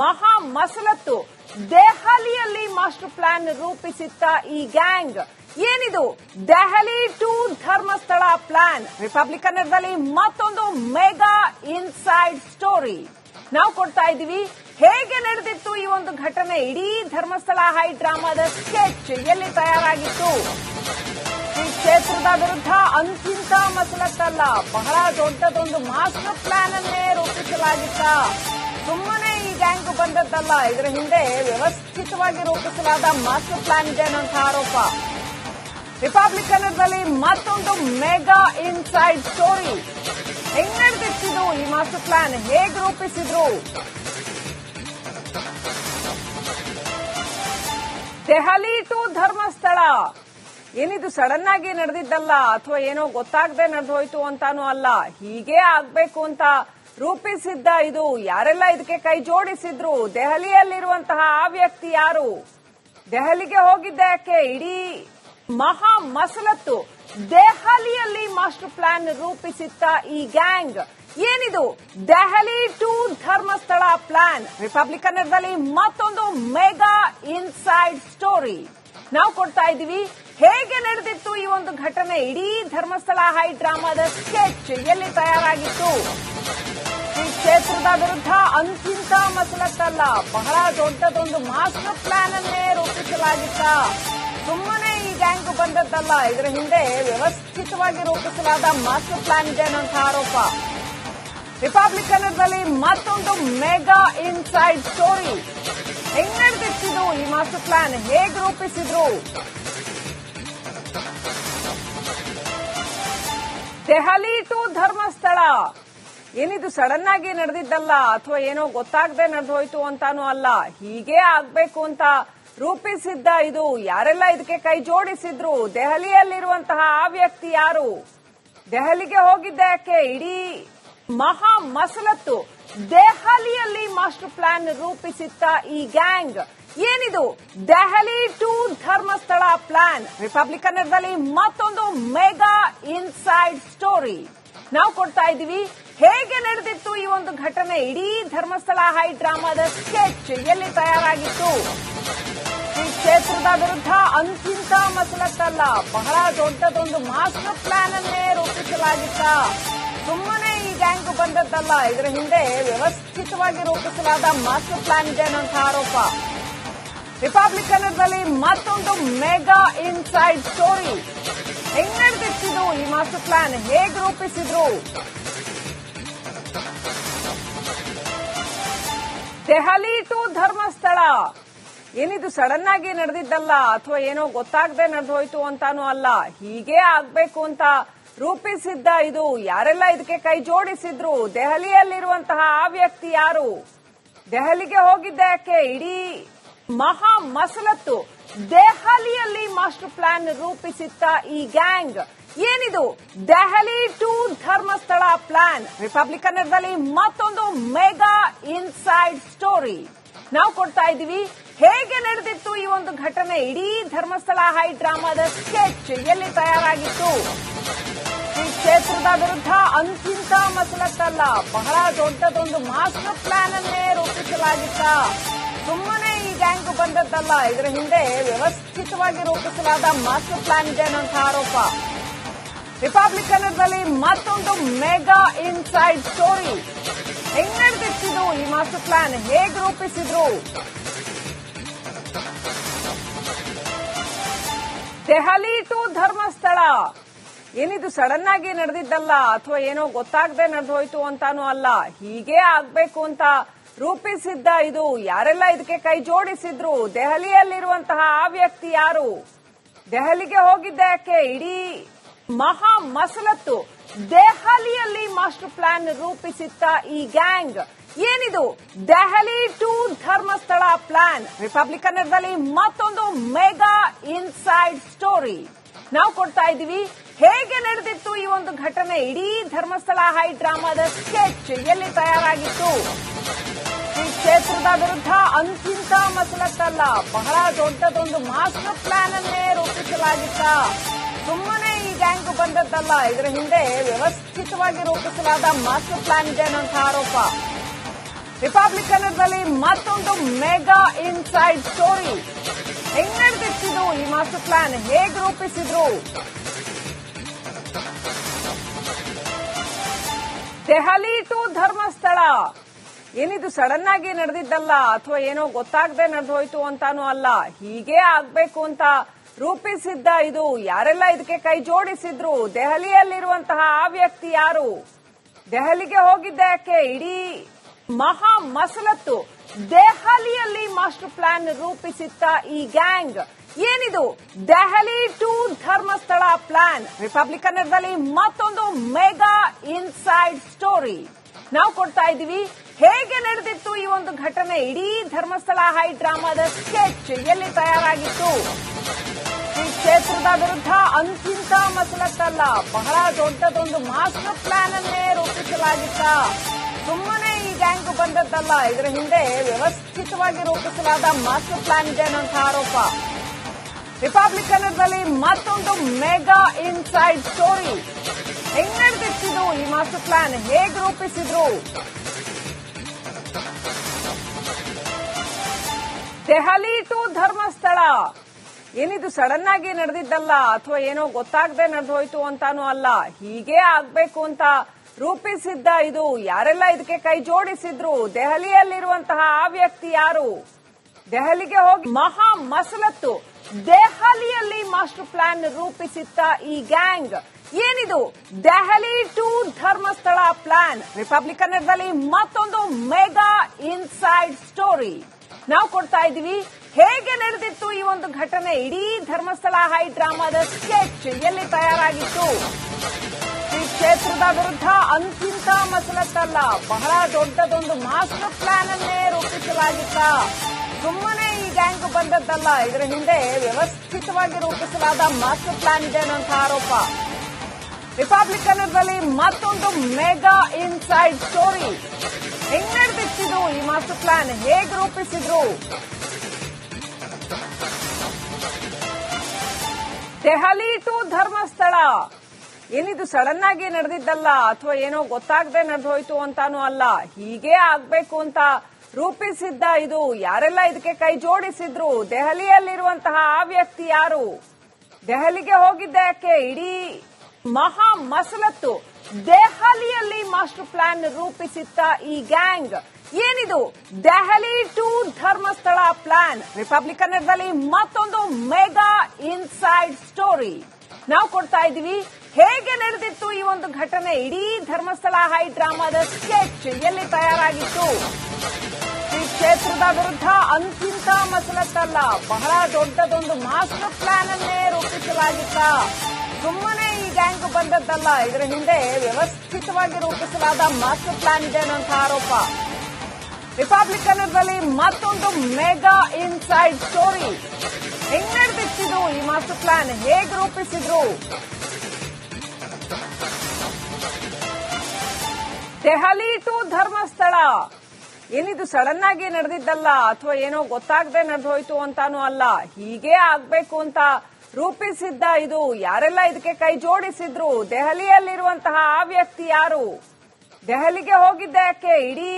ಮಹಾ ಮಸಲತ್ತು. ದೆಹಲಿಯಲ್ಲಿ master plan ರೂಪಿಸಿತ್ತ ಈ ಗ್ಯಾಂಗ್. ಏನಿದು? Delhi to Dharmasthala plan. ರಿಪಬ್ಲಿಕನ್ನರಲ್ಲಿ ಮತ್ತೊಂದು ಮೆಗಾ ಇನ್ಸೈಡ್ ಸ್ಟೋರಿ. ನಾವು ಕೊಡ್ತಾ ಇದ್ದೀವಿ, ಹೇಗೆ ನಡೆದಿತ್ತು ಈ ಒಂದು ಘಟನೆ? ಇಡೀ ಧರ್ಮಸ್ಥಳ ಹೈ ಡ್ರಾಮಾದ ಸ್ಕೆಚ್ ಎಲ್ಲಿ ತಯಾರಾಗಿತ್ತು? ಈ ಕ್ಷೇತ್ರದ ವಿರುದ್ಧ ಅಂತಿಂತ ಮಸಲತ್ತಲ್ಲ. ಬಹಳ ದೊಡ್ಡದೊಂದು ಮಾಸ್ಟರ್ ಪ್ಲಾನ್ ಅನ್ನೇ ರೂಪಿಸಲಾಗಿತ್ತ? ಗ್ಯಾಂಗ್ ಬಂದದ್ದಲ್ಲ. ಇದರ ಹಿಂದೆ ವ್ಯವಸ್ಥಿತವಾಗಿ ರೂಪಿಸಲಾದ ಮಾಸ್ಟರ್ ಪ್ಲಾನ್ ಇದೆ ಅನ್ನೋಂಥ ಆರೋಪ. ರಿಪಬ್ಲಿಕನ್ನರಲ್ಲಿ ಮತ್ತೊಂದು ಮೆಗಾ ಇನ್ಸೈಡ್ ಸ್ಟೋರಿ ಹೆಂಗ್ ನಡೆದಿತ್ತಿದು ಈ ಮಾಸ್ಟರ್ ಪ್ಲಾನ್ ಹೇಗೆ ರೂಪಿಸಿದ್ರು? ದೆಹಲಿ ಟು ಧರ್ಮಸ್ಥಳ. ಏನಿದು ಸಡನ್ ಆಗಿ ನಡೆದಿದ್ದಲ್ಲ ಅಥವಾ ಏನೋ ಗೊತ್ತಾಗದೆ ನಡೆದೋಯ್ತು ಅಂತಾನೂ ಅಲ್ಲ. ಹೀಗೆ ಆಗ್ಬೇಕು ಅಂತ ರೂಪಿಸಿದ್ದ ಇದು ಯಾರೆಲ್ಲ ಇದಕ್ಕೆ ಕೈ ಜೋಡಿಸಿದ್ರು? ದೆಹಲಿಯಲ್ಲಿರುವಂತಹ ಆ ವ್ಯಕ್ತಿ ಯಾರು? ದೆಹಲಿಗೆ ಹೋಗಿದ್ದ ಯಾಕೆ ಇಡೀ ಮಹಾ ಮಸಲತ್ತು ದೆಹಲಿಯಲ್ಲಿ ಮಾಸ್ಟರ್ ಪ್ಲಾನ್ ರೂಪಿಸಿತ್ತ ಈ ಗ್ಯಾಂಗ್. ಏನಿದು? Delhi to Dharmasthala plan. ರಿಪಬ್ಲಿಕನ್ನರಲ್ಲಿ ಮತ್ತೊಂದು ಮೆಗಾ ಇನ್ಸೈಡ್ ಸ್ಟೋರಿ. ನಾವು ಕೊಡ್ತಾ ಇದ್ದೀವಿ, ಹೇಗೆ ನಡೆದಿತ್ತು ಈ ಒಂದು ಘಟನೆ? ಇಡೀ ಧರ್ಮಸ್ಥಳ ಹೈ ಡ್ರಾಮಾದ ಸ್ಕೆಚ್ ಎಲ್ಲಿ ತಯಾರಾಗಿತ್ತು? ಕ್ಷೇತ್ರದ ವಿರುದ್ಧ ಅಂತಿಂತ ಮಸಲತ್ತಲ್ಲ. ಬಹಳ ದೊಡ್ಡದೊಂದು ಮಾಸ್ಟರ್ ಪ್ಲಾನ್ ಅನ್ನೇ ರೂಪಿಸಲಾಗಿತ್ತ. ಸುಮ್ಮನೆ ಈ ಗ್ಯಾಂಗ್ ಬಂದದ್ದಲ್ಲ. ಇದರ ಹಿಂದೆ ವ್ಯವಸ್ಥಿತವಾಗಿ ರೂಪಿಸಲಾದ ಮಾಸ್ಟರ್ ಪ್ಲಾನ್ ಇದೆ ಅನ್ನೋಂಥ ಆರೋಪ. ರಿಪಬ್ಲಿಕನ್ನರಲ್ಲಿ ಮತ್ತೊಂದು ಮೆಗಾ ಇನ್ಸೈಡ್ ಸ್ಟೋರಿ ಹೆಂಗ್ ನಡೆದಿತ್ತಿದ್ರು ಈ ಮಾಸ್ಟರ್ ಪ್ಲಾನ್ ಹೇಗೆ ರೂಪಿಸಿದ್ರು? ದೆಹಲಿ ಟು ಧರ್ಮಸ್ಥಳ. ಏನಿದು ಸಡನ್ ಆಗಿ ನಡೆದಿದ್ದಲ್ಲ ಅಥವಾ ಏನೋ ಗೊತ್ತಾಗದೆ ನಡೆದು ಹೋಯ್ತು ಅಂತಾನೂ ಅಲ್ಲ, ಹೀಗೆ ಆಗ್ಬೇಕು ಅಂತ ರೂಪಿಸಿದ್ದ ಇದು. ಯಾರೆಲ್ಲ ಇದಕ್ಕೆ ಕೈ ಜೋಡಿಸಿದ್ರು? ದೆಹಲಿಯಲ್ಲಿರುವಂತಹ ಆ ವ್ಯಕ್ತಿ ಯಾರು? ದೆಹಲಿಗೆ ಹೋಗಿದ್ದೆ ಯಾಕೆ? ಇಡೀ ಮಹಾ ಮಸಲತ್ತು ದೆಹಲಿಯಲ್ಲಿ ಮಾಸ್ಟರ್ ಪ್ಲಾನ್ ರೂಪಿಸಿತ್ತ ಈ ಗ್ಯಾಂಗ್. ಏನಿದು? Delhi to Dharmasthala plan. Republican ಮತ್ತೊಂದು ಮೆಗಾ ಇನ್ಸೈಡ್ ಸ್ಟೋರಿ. ನಾವು ಕೊಡ್ತಾ ಇದೀವಿ ಹೇಗೆ ನಡೆದಿತ್ತು ಈ ಒಂದು ಘಟನೆ? ಇಡೀ ಧರ್ಮಸ್ಥಳ ಹೈ ಡ್ರಾಮಾದ ಸ್ಕೆಚ್ ಎಲ್ಲಿ ತಯಾರಾಗಿತ್ತು? ಈ ಕ್ಷೇತ್ರದ ವಿರುದ್ಧ ಅಂತಿಂತ ಮಸಲತ್ತಲ್ಲ. ಬಹಳ ದೊಡ್ಡದೊಂದು ಮಾಸ್ಟರ್ ಪ್ಲಾನ್ ಅನ್ನೇ ರೂಪಿಸಲಾಗಿತ್ತ. ಸುಮ್ಮನೆ ಈ ಗ್ಯಾಂಗ್ ಬಂದದ್ದಲ್ಲ. ಇದರ ಹಿಂದೆ ವ್ಯವಸ್ಥಿತವಾಗಿ ರೂಪಿಸಲಾದ ಮಾಸ್ಟರ್ ಪ್ಲಾನ್ ಇದೆ ಅನ್ನೋಂಥ ಆರೋಪ. ರಿಪಬ್ಲಿಕನ್ನರಲ್ಲಿ ಮತ್ತೊಂದು ಮೆಗಾ ಇನ್ಸೈಡ್ ಸ್ಟೋರಿ ಹೆಂಗ್ ನಡೆದಿತ್ತಿದು ಈ ಮಾಸ್ಟರ್ ಪ್ಲಾನ್ ಹೇಗೆ ರೂಪಿಸಿದ್ರು? ದೆಹಲಿ ಟು ಧರ್ಮಸ್ಥಳ. ಏನಿದು ಸಡನ್ ಆಗಿ ನಡೆದಿದ್ದಲ್ಲ ಅಥವಾ ಏನೋ ಗೊತ್ತಾಗದೆ ನಡೆದೋಯ್ತು ಅಂತಾನೂ ಅಲ್ಲ. ಹೀಗೆ ಆಗ್ಬೇಕು ಅಂತ ರೂಪಿಸಿದ್ದ ಇದು. ಯಾರೆಲ್ಲ ಇದಕ್ಕೆ ಕೈ ಜೋಡಿಸಿದ್ರು? ದೆಹಲಿಯಲ್ಲಿರುವಂತಹ ಆ ವ್ಯಕ್ತಿ ಯಾರು? ದೆಹಲಿಗೆ ಹೋಗಿದ್ದ ಯಾಕೆ? ಇಡೀ ಮಹಾ ಮಸಲತ್ತು. ದೆಹಲಿಯಲ್ಲಿ ಮಾಸ್ಟರ್ ಪ್ಲಾನ್ ರೂಪಿಸಿತ್ತ ಈ ಗ್ಯಾಂಗ್. ಏನಿದು? Delhi to Dharmasthala plan. ರಿಪಬ್ಲಿಕನ್ನರಲ್ಲಿ ಮತ್ತೊಂದು ಮೆಗಾ ಇನ್ಸೈಡ್ ಸ್ಟೋರಿ. ನಾವು ಕೊಡ್ತಾ ಇದ್ದೀವಿ, ಹೇಗೆ ನಡೆದಿತ್ತು ಈ ಒಂದು ಘಟನೆ? ಇಡೀ ಧರ್ಮಸ್ಥಳ ಹೈ ಡ್ರಾಮಾದ ಸ್ಕೆಚ್ ಎಲ್ಲಿ ತಯಾರಾಗಿತ್ತು? ಈ ಕ್ಷೇತ್ರದ ವಿರುದ್ಧ ಅಂತಿಂತ ಮಸಲತ್ತಲ್ಲ. ಬಹಳ ದೊಡ್ಡದೊಂದು ಮಾಸ್ಟರ್ ಪ್ಲಾನ್ ಅನ್ನೇ ರೂಪಿಸಲಾಗಿತ್ತ? ಗ್ಯಾಂಗ್ ಬಂದದ್ದಲ್ಲ. ಇದರ ಹಿಂದೆ ವ್ಯವಸ್ಥಿತವಾಗಿ ರೂಪಿಸಲಾದ ಮಾಸ್ಟರ್ ಪ್ಲಾನ್ ಇದೆ ಅನ್ನೋಂಥ ಆರೋಪ. ರಿಪಬ್ಲಿಕನ್ನರಲ್ಲಿ ಮತ್ತೊಂದು ಮೆಗಾ ಇನ್ಸೈಡ್ ಸ್ಟೋರಿ ಹೆಂಗ್ ನಡೆದಿತ್ತಿದು ಈ ಮಾಸ್ಟರ್ ಪ್ಲಾನ್ ಹೇಗೆ ರೂಪಿಸಿದ್ರು? ದೆಹಲಿ ಟು ಧರ್ಮಸ್ಥಳ. ಏನಿದು ಸಡನ್ ಆಗಿ ನಡೆದಿದ್ದಲ್ಲ ಅಥವಾ ಏನೋ ಗೊತ್ತಾಗದೆ ನಡೆದೋಯ್ತು ಅಂತಾನೂ ಅಲ್ಲ. ಹೀಗೆ ಆಗ್ಬೇಕು ಅಂತ ರೂಪಿಸಿದ್ದ ಇದು ಯಾರೆಲ್ಲ ಇದಕ್ಕೆ ಕೈ ಜೋಡಿಸಿದ್ರು? ದೆಹಲಿಯಲ್ಲಿರುವಂತಹ ಆ ವ್ಯಕ್ತಿ ಯಾರು? ದೆಹಲಿಗೆ ಹೋಗಿದ್ದ ಯಾಕೆ ಇಡೀ ಮಹಾ ಮಸಲತ್ತು ದೆಹಲಿಯಲ್ಲಿ ಮಾಸ್ಟರ್ ಪ್ಲಾನ್ ರೂಪಿಸಿತ್ತ ಈ ಗ್ಯಾಂಗ್. ಏನಿದು? Delhi to Dharmasthala plan. ರಿಪಬ್ಲಿಕನ್ನರಲ್ಲಿ ಮತ್ತೊಂದು ಮೆಗಾ ಇನ್ಸೈಡ್ ಸ್ಟೋರಿ. ನಾವು ಕೊಡ್ತಾ ಇದ್ದೀವಿ, ಹೇಗೆ ನಡೆದಿತ್ತು ಈ ಒಂದು ಘಟನೆ? ಇಡೀ ಧರ್ಮಸ್ಥಳ ಹೈ ಡ್ರಾಮಾದ ಸ್ಕೆಚ್ ಎಲ್ಲಿ ತಯಾರಾಗಿತ್ತು? ಕ್ಷೇತ್ರದ ವಿರುದ್ಧ ಅಂತಿಂತ ಮಸಲತ್ತಲ್ಲ. ಬಹಳ ದೊಡ್ಡದೊಂದು ಮಾಸ್ಟರ್ ಪ್ಲಾನ್ ಅನ್ನೇ ರೂಪಿಸಲಾಗಿತ್ತ. ಸುಮ್ಮನೆ ಈ ಗ್ಯಾಂಗ್ ಬಂದದ್ದಲ್ಲ. ಇದರ ಹಿಂದೆ ವ್ಯವಸ್ಥಿತವಾಗಿ ರೂಪಿಸಲಾದ ಮಾಸ್ಟರ್ ಪ್ಲಾನ್ ಇದೆ ಅನ್ನೋಂತ ಆರೋಪ. ರಿಪಬ್ಲಿಕನದಲ್ಲಿ ಮತ್ತೊಂದು ಮೆಗಾ ಇನ್ಸೈಡ್ ಸ್ಟೋರಿ ಹೆಂಗ್ ನಡೆದಿತ್ತಿದ್ರು ಈ ಮಾಸ್ಟರ್ ಪ್ಲಾನ್ ಹೇಗ್ ರೂಪಿಸಿದ್ರು? ದೆಹಲಿ ಟು ಧರ್ಮಸ್ಥಳ. ಏನಿದು ಸಡನ್ ಆಗಿ ನಡೆದಿದ್ದಲ್ಲ ಅಥವಾ ಏನೋ ಗೊತ್ತಾಗದೆ ನಡೆದು ಹೋಯ್ತು ಅಂತಾನೂ ಅಲ್ಲ. ಹೀಗೆ ಆಗ್ಬೇಕು ಅಂತ ರೂಪಿಸಿದ್ದ ಇದು. ಯಾರೆಲ್ಲ ಇದಕ್ಕೆ ಕೈ ಜೋಡಿಸಿದ್ರು? ದೆಹಲಿಯಲ್ಲಿರುವಂತಹ ಆ ವ್ಯಕ್ತಿ ಯಾರು? ದೆಹಲಿಗೆ ಹೋಗಿದ್ದೆ ಯಾಕೆ? ಇಡೀ ಮಹಾ ಮಸಲತ್ತು ದೆಹಲಿಯಲ್ಲಿ ಮಾಸ್ಟರ್ ಪ್ಲಾನ್ ರೂಪಿಸಿತ್ತ ಈ ಗ್ಯಾಂಗ್. ಏನಿದು? Delhi to Dharmasthala plan. ರಿಪಬ್ಲಿಕನರ್ದಲ್ಲಿ ಮತ್ತೊಂದು ಮೆಗಾ ಇನ್ಸೈಡ್ ಸ್ಟೋರಿ. ನಾವು ಕೊಡ್ತಾ ಇದೀವಿ ಹೇಗೆ ನಡೆದಿತ್ತು ಈ ಒಂದು ಘಟನೆ? ಇಡೀ ಧರ್ಮಸ್ಥಳ ಹೈ ಡ್ರಾಮಾದ ಸ್ಕೆಚ್ ಎಲ್ಲಿ ತಯಾರಾಗಿತ್ತು? ಈ ಕ್ಷೇತ್ರದ ವಿರುದ್ಧ ಅಂತಿಂತ ಮಸಲತ್ತಲ್ಲ. ಬಹಳ ದೊಡ್ಡದೊಂದು ಮಾಸ್ಟರ್ ಪ್ಲಾನ್ ಅನ್ನೇ ರೂಪಿಸಲಾಗಿತ್ತ. ಸುಮ್ಮನೆ ಈ ಗ್ಯಾಂಗ್ ಬಂದದ್ದಲ್ಲ. ಇದರ ಹಿಂದೆ ವ್ಯವಸ್ಥಿತವಾಗಿ ರೂಪಿಸಲಾದ ಮಾಸ್ಟರ್ ಪ್ಲಾನ್ ಇದೆ ಅನ್ನೋಂಥ ಆರೋಪ. ರಿಪಬ್ಲಿಕನರ್ದಲ್ಲಿ ಮತ್ತೊಂದು ಮೆಗಾ ಇನ್ಸೈಡ್ ಸ್ಟೋರಿ ಹೆಂಗ್ ನಡೆದಿತ್ತಿದು ಈ ಮಾಸ್ಟರ್ ಪ್ಲಾನ್ ಹೇಗ್ ರೂಪಿಸಿದ್ರು? ದೆಹಲಿ ಟು ಧರ್ಮಸ್ಥಳ. ಏನಿದು ಸಡನ್ ಆಗಿ ನಡೆದಿದ್ದಲ್ಲ ಅಥವಾ ಏನೋ ಗೊತ್ತಾಗದೆ ನಡೆದೋಯ್ತು ಅಂತಾನೂ ಅಲ್ಲ. ಹೀಗೆ ಆಗ್ಬೇಕು ಅಂತ ರೂಪಿಸಿದ್ದ ಇದು. ಯಾರೆಲ್ಲ ಇದಕ್ಕೆ ಕೈ ಜೋಡಿಸಿದ್ರು? ದೆಹಲಿಯಲ್ಲಿರುವಂತಹ ಆ ವ್ಯಕ್ತಿ ಯಾರು? ದೆಹಲಿಗೆ ಹೋಗಿ ಮಹಾ ಮಸಲತ್ತು. ದೆಹಲಿಯಲ್ಲಿ ಮಾಸ್ಟರ್ ಪ್ಲಾನ್ ರೂಪಿಸಿತ್ತ ಈ ಗ್ಯಾಂಗ್ ಏನಿದು? Delhi to Dharmasthala plan. ರಿಪಬ್ಲಿಕನರ್ದಲ್ಲಿ ಮತ್ತೊಂದು ಮೆಗಾ ಇನ್ಸೈಡ್ ಸ್ಟೋರಿ ನಾವು ಕೊಡ್ತಾ ಇದ್ದೀವಿ, ಹೇಗೆ ನಡೆದಿತ್ತು ಈ ಒಂದು ಘಟನೆ? ಇಡೀ ಧರ್ಮಸ್ಥಳ ಹೈ ಡ್ರಾಮಾದ ಸ್ಕೆಚ್ ಎಲ್ಲಿ ತಯಾರಾಗಿತ್ತು? ಈ ಕ್ಷೇತ್ರದ ವಿರುದ್ಧ ಅಂತಿಂತ ಮಸಲತ್ತಲ್ಲ. ಬಹಳ ದೊಡ್ಡದೊಂದು ಮಾಸ್ಟರ್ ಪ್ಲಾನ್ ಅನ್ನೇ ರೂಪಿಸಲಾಗಿತ್ತ. ಸುಮ್ಮನೆ ಈ ಗ್ಯಾಂಗ್ ಬಂದದ್ದಲ್ಲ. ಇದರ ಹಿಂದೆ ವ್ಯವಸ್ಥಿತವಾಗಿ ರೂಪಿಸಲಾದ ಮಾಸ್ಟರ್ ಪ್ಲಾನ್ ಇದೆ ಅನ್ನೋಂಥ ಆರೋಪ. ರಿಪಬ್ಲಿಕನರ್ದಲ್ಲಿ ಮತ್ತೊಂದು ಮೆಗಾ ಇನ್ಸೈಡ್ ಸ್ಟೋರಿ ಹೆಂಗ್ ನಡೆದಿತ್ತಿದ್ರು ಈ ಮಾಸ್ಟರ್ ಪ್ಲಾನ್ ಹೇಗ್ ರೂಪಿಸಿದ್ರು? ದೆಹಲಿ ಟು ಧರ್ಮಸ್ಥಳ. ಏನಿದು ಸಡನ್ ಆಗಿ ನಡೆದಿದ್ದಲ್ಲ? ಅಥವಾ ಏನೋ ಗೊತ್ತಾಗದೆ ನಡೆದು ಹೋಯ್ತು ಅಂತಾನೂ ಅಲ್ಲ. ಹೀಗೆ ಆಗ್ಬೇಕು ಅಂತ ರೂಪಿಸಿದ್ದ ಇದು. ಯಾರೆಲ್ಲ ಇದಕ್ಕೆ ಕೈ ಜೋಡಿಸಿದ್ರು? ದೆಹಲಿಯಲ್ಲಿರುವಂತಹ ಆ ವ್ಯಕ್ತಿ ಯಾರು? ದೆಹಲಿಗೆ ಹೋಗಿದ್ದ ಯಾಕೆ? ಇಡೀ ಮಹಾ ಮಸಲತ್ತು. ದೆಹಲಿಯಲ್ಲಿ ಮಾಸ್ಟರ್ ಪ್ಲಾನ್ ರೂಪಿಸಿತ್ತ ಈ ಗ್ಯಾಂಗ್. ಏನಿದು? Delhi to Dharmasthala plan. ರಿಪಬ್ಲಿಕನರ್ದಲ್ಲಿ ಮತ್ತೊಂದು ಮೆಗಾ ಇನ್ಸೈಡ್ ಸ್ಟೋರಿ. ನಾವು ಕೊಡ್ತಾ ಇದ್ದೀವಿ, ಹೇಗೆ ನಡೆದಿತ್ತು ಈ ಒಂದು ಘಟನೆ? ಇಡೀ ಧರ್ಮಸ್ಥಳ ಹೈ ಡ್ರಾಮಾದ ಸ್ಕೆಚ್ ಎಲ್ಲಿ ತಯಾರಾಗಿತ್ತು? ಈ ಕ್ಷೇತ್ರದ ವಿರುದ್ಧ ಅಂತಿಂತ ಮಸಲತ್ತಲ್ಲ. ಬಹಳ ದೊಡ್ಡದೊಂದು ಮಾಸ್ಟರ್ ಪ್ಲಾನ್ ಅನ್ನೇ ರೂಪಿಸಲಾಗಿತ್ತ? ಸುಮ್ಮನೆ ಗ್ಯಾಂಗ್ ಬಂದದ್ದಲ್ಲ. ಇದರ ಹಿಂದೆ ವ್ಯವಸ್ಥಿತವಾಗಿ ರೂಪಿಸಲಾದ ಮಾಸ್ಟರ್ ಪ್ಲಾನ್ ಇದೆ ಅನ್ನೋಂಥ ಆರೋಪ. ರಿಪಬ್ಲಿಕನರ್ದಲ್ಲಿ ಮತ್ತೊಂದು ಮೆಗಾ ಇನ್ಸೈಡ್ ಸ್ಟೋರಿ ಹೆಂಗ್ ನಡೆದಿತ್ತಿದ್ರು ಈ ಮಾಸ್ಟರ್ ಪ್ಲಾನ್ ಹೇಗ್ ರೂಪಿಸಿದ್ರು? ದೆಹಲಿ ಟು ಧರ್ಮಸ್ಥಳ. ಏನಿದು ಸಡನ್ ಆಗಿ ನಡೆದಿದ್ದಲ್ಲ? ಅಥವಾ ಏನೋ ಗೊತ್ತಾಗದೆ ನಡೆದೋಯ್ತು ಅಂತಾನೂ ಅಲ್ಲ. ಹೀಗೆ ಆಗ್ಬೇಕು ಅಂತ ರೂಪಿಸಿದ್ದ ಇದು ಯಾರೆಲ್ಲ ಇದಕ್ಕೆ ಕೈ ಜೋಡಿಸಿದ್ರು? ದೆಹಲಿಯಲ್ಲಿರುವಂತಹ ಆ ವ್ಯಕ್ತಿ ಯಾರು? ದೆಹಲಿಗೆ ಹೋಗಿದ್ದ ಯಾಕೆ ಇಡೀ